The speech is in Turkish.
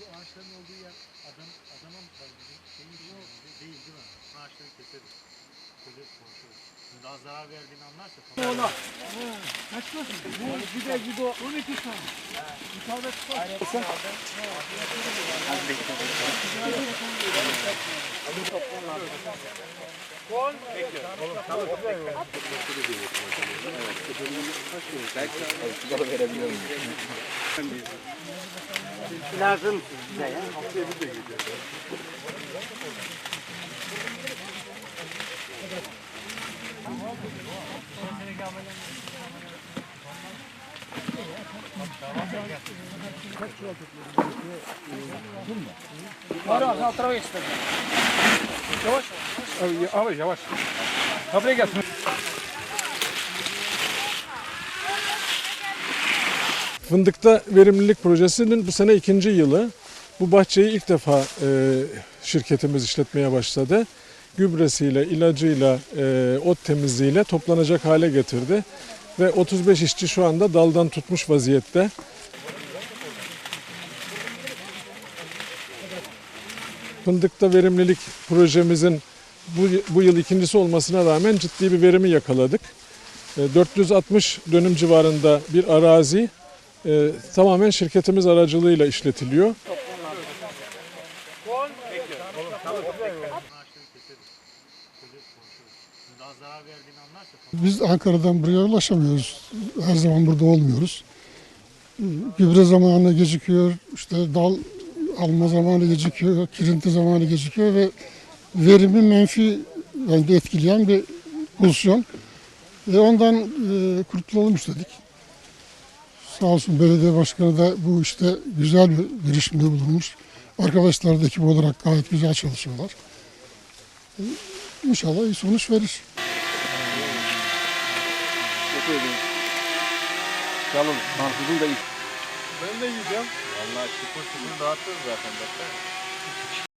Şu ağaçların olduğu yer adam adama mı kaldı? Şey mi? Değil değil mi? Ağaçları keseriz. Şöyle konuşuruz. Şimdi daha zarar verdiğini anlarsa tamam. Lazım size ya. Var var alt tarafa geçti. Yavaş. Abi yavaş. Ha buraya gelsin. Fındıkta verimlilik projesinin bu sene ikinci yılı. Bu bahçeyi ilk defa e, şirketimiz işletmeye başladı. Gübresiyle, ilacıyla, e, ot temizliğiyle toplanacak hale getirdi. Ve 35 işçi şu anda daldan tutmuş vaziyette. Fındıkta verimlilik projemizin bu, bu yıl ikincisi olmasına rağmen ciddi bir verimi yakaladık. E, 460 dönüm civarında bir arazi e, tamamen şirketimiz aracılığıyla işletiliyor. Biz Ankara'dan buraya ulaşamıyoruz. Her zaman burada olmuyoruz. Gübre zamanı gecikiyor, işte dal alma zamanı gecikiyor, kirinti zamanı gecikiyor ve verimi menfi yönde etkileyen bir pozisyon. Ve ondan e, kurtulalım istedik. Sağ olsun belediye başkanı da bu işte güzel bir girişimde bulunmuş. Arkadaşlar da ekip olarak gayet güzel çalışıyorlar. İnşallah iyi sonuç verir. Yalın, karpuzun da iyi. Vallahi şıpır şıpır dağıtırız zaten. Baksana.